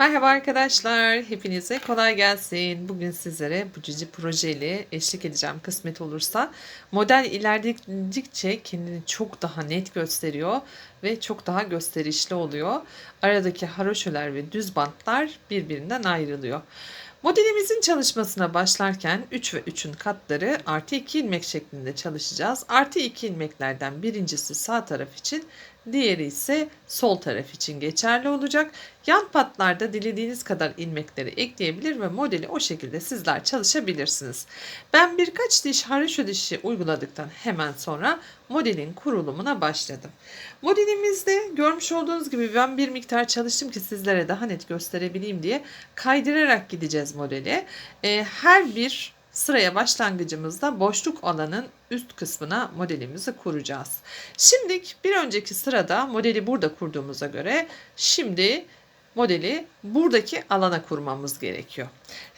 Merhaba arkadaşlar, hepinize kolay gelsin. Bugün sizlere bu cici projeyle eşlik edeceğim kısmet olursa. Model ilerledikçe kendini çok daha net gösteriyor ve çok daha gösterişli oluyor. Aradaki haroşolar ve düz bantlar birbirinden ayrılıyor. Modelimizin çalışmasına başlarken 3 ve 3'ün katları artı 2 ilmek şeklinde çalışacağız. Artı 2 ilmeklerden birincisi sağ taraf için, diğeri ise sol taraf için geçerli olacak. Yan patlarda dilediğiniz kadar ilmekleri ekleyebilir ve modeli o şekilde sizler çalışabilirsiniz. Ben birkaç diş haroşo dişi uyguladıktan hemen sonra modelin kurulumuna başladım. Modelimizde görmüş olduğunuz gibi ben bir miktar çalıştım ki sizlere daha net gösterebileyim diye kaydırarak gideceğiz modeli. Ee, her bir sıraya başlangıcımızda boşluk alanın üst kısmına modelimizi kuracağız. Şimdi bir önceki sırada modeli burada kurduğumuza göre şimdi modeli buradaki alana kurmamız gerekiyor.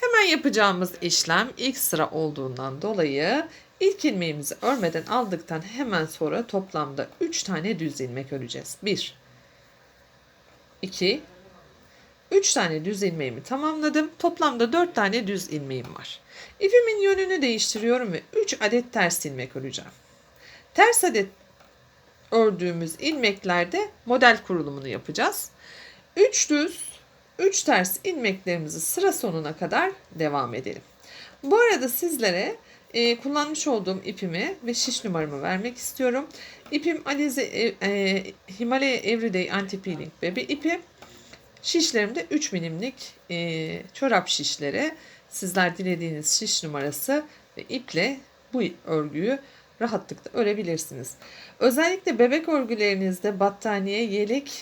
Hemen yapacağımız işlem ilk sıra olduğundan dolayı ilk ilmeğimizi örmeden aldıktan hemen sonra toplamda 3 tane düz ilmek öreceğiz. 1 2 3 tane düz ilmeğimi tamamladım. Toplamda 4 tane düz ilmeğim var. İpimin yönünü değiştiriyorum ve 3 adet ters ilmek öreceğim. Ters adet ördüğümüz ilmeklerde model kurulumunu yapacağız. 3 düz, 3 ters ilmeklerimizi sıra sonuna kadar devam edelim. Bu arada sizlere e, kullanmış olduğum ipimi ve şiş numaramı vermek istiyorum. İpim Alize e, e, Himalaya Everyday Anti Peeling Baby ipi. Şişlerimde 3 milimlik e, çorap şişleri. Sizler dilediğiniz şiş numarası ve iple bu örgüyü rahatlıkla örebilirsiniz. Özellikle bebek örgülerinizde battaniye, yelek,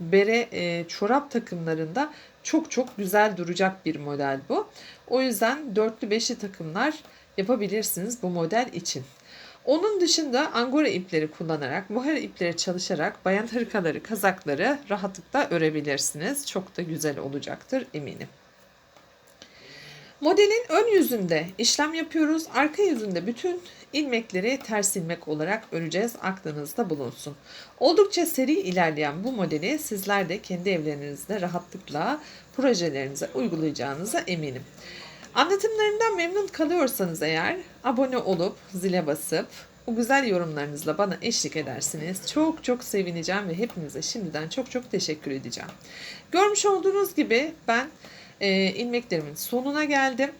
bere, e, çorap takımlarında çok çok güzel duracak bir model bu. O yüzden dörtlü beşli takımlar yapabilirsiniz bu model için. Onun dışında angora ipleri kullanarak, buhar ipleri çalışarak bayan hırkaları, kazakları rahatlıkla örebilirsiniz. Çok da güzel olacaktır eminim. Modelin ön yüzünde işlem yapıyoruz. Arka yüzünde bütün ilmekleri ters ilmek olarak öreceğiz. Aklınızda bulunsun. Oldukça seri ilerleyen bu modeli sizler de kendi evlerinizde rahatlıkla projelerinize uygulayacağınıza eminim. Anlatımlarımdan memnun kalıyorsanız eğer abone olup zile basıp bu güzel yorumlarınızla bana eşlik edersiniz. Çok çok sevineceğim ve hepinize şimdiden çok çok teşekkür edeceğim. Görmüş olduğunuz gibi ben e, ilmeklerimin sonuna geldim.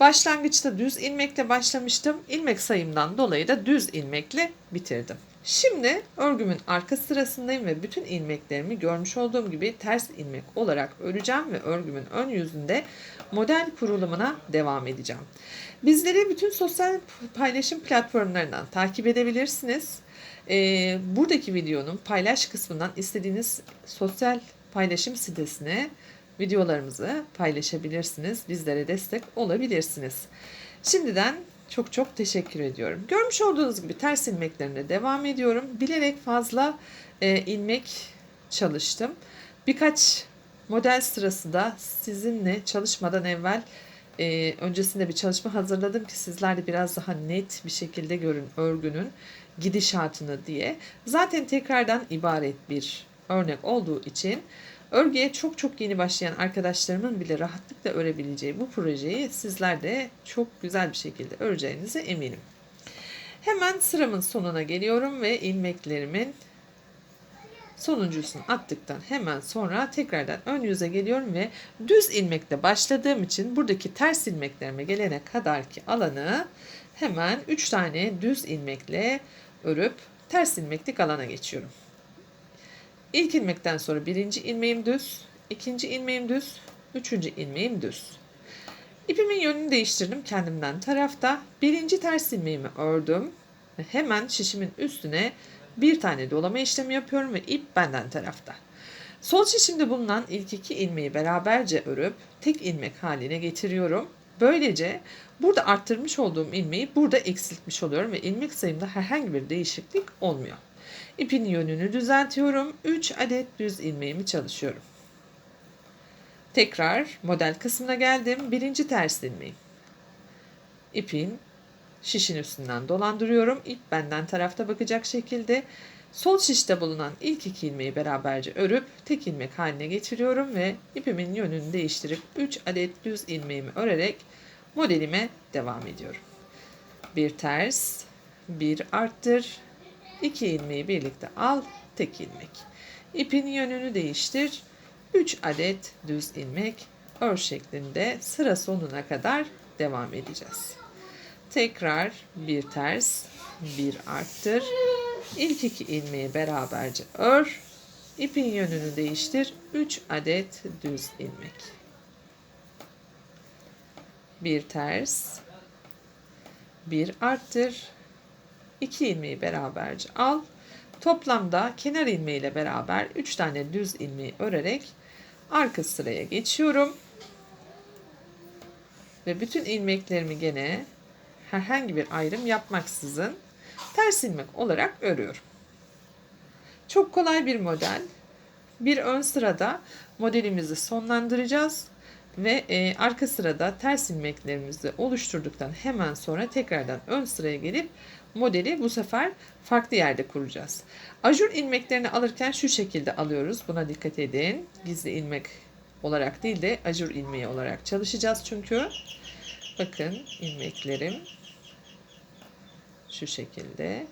Başlangıçta düz ilmekle başlamıştım. İlmek sayımdan dolayı da düz ilmekle bitirdim. Şimdi örgümün arka sırasındayım ve bütün ilmeklerimi görmüş olduğum gibi ters ilmek olarak öreceğim ve örgümün ön yüzünde model kurulumuna devam edeceğim. Bizleri bütün sosyal paylaşım platformlarından takip edebilirsiniz. Ee, buradaki videonun paylaş kısmından istediğiniz sosyal paylaşım sitesine videolarımızı paylaşabilirsiniz. Bizlere destek olabilirsiniz. Şimdiden çok çok teşekkür ediyorum. Görmüş olduğunuz gibi ters ilmeklerine devam ediyorum. Bilerek fazla e, ilmek çalıştım. Birkaç model sırası da sizinle çalışmadan evvel e, öncesinde bir çalışma hazırladım ki sizler de biraz daha net bir şekilde görün örgünün gidişatını diye. Zaten tekrardan ibaret bir örnek olduğu için Örgüye çok çok yeni başlayan arkadaşlarımın bile rahatlıkla örebileceği bu projeyi sizler de çok güzel bir şekilde öreceğinize eminim. Hemen sıramın sonuna geliyorum ve ilmeklerimin sonuncusunu attıktan hemen sonra tekrardan ön yüze geliyorum ve düz ilmekle başladığım için buradaki ters ilmeklerime gelene kadar ki alanı hemen 3 tane düz ilmekle örüp ters ilmeklik alana geçiyorum. İlk ilmekten sonra birinci ilmeğim düz, ikinci ilmeğim düz, üçüncü ilmeğim düz. İpimin yönünü değiştirdim kendimden tarafta. Birinci ters ilmeğimi ördüm ve hemen şişimin üstüne bir tane dolama işlemi yapıyorum ve ip benden tarafta. Sol şişimde bulunan ilk iki ilmeği beraberce örüp tek ilmek haline getiriyorum. Böylece burada arttırmış olduğum ilmeği burada eksiltmiş oluyorum ve ilmek sayımda herhangi bir değişiklik olmuyor. İpin yönünü düzeltiyorum. 3 adet düz ilmeğimi çalışıyorum. Tekrar model kısmına geldim. Birinci ters ilmeğim. İpin şişin üstünden dolandırıyorum. İp benden tarafta bakacak şekilde Sol şişte bulunan ilk iki ilmeği beraberce örüp tek ilmek haline getiriyorum ve ipimin yönünü değiştirip 3 adet düz ilmeğimi örerek modelime devam ediyorum. Bir ters, bir arttır, iki ilmeği birlikte al, tek ilmek. İpin yönünü değiştir, 3 adet düz ilmek ör şeklinde sıra sonuna kadar devam edeceğiz. Tekrar bir ters, bir arttır. İlk iki ilmeği beraberce ör. İpin yönünü değiştir. 3 adet düz ilmek. Bir ters, bir arttır. İki ilmeği beraberce al. Toplamda kenar ilmeği ile beraber 3 tane düz ilmeği örerek arka sıraya geçiyorum. Ve bütün ilmeklerimi gene herhangi bir ayrım yapmaksızın ters ilmek olarak örüyorum. Çok kolay bir model. Bir ön sırada modelimizi sonlandıracağız ve e, arka sırada ters ilmeklerimizi oluşturduktan hemen sonra tekrardan ön sıraya gelip modeli bu sefer farklı yerde kuracağız. Ajur ilmeklerini alırken şu şekilde alıyoruz. Buna dikkat edin. Gizli ilmek olarak değil de ajur ilmeği olarak çalışacağız çünkü. Bakın ilmeklerim şu şekilde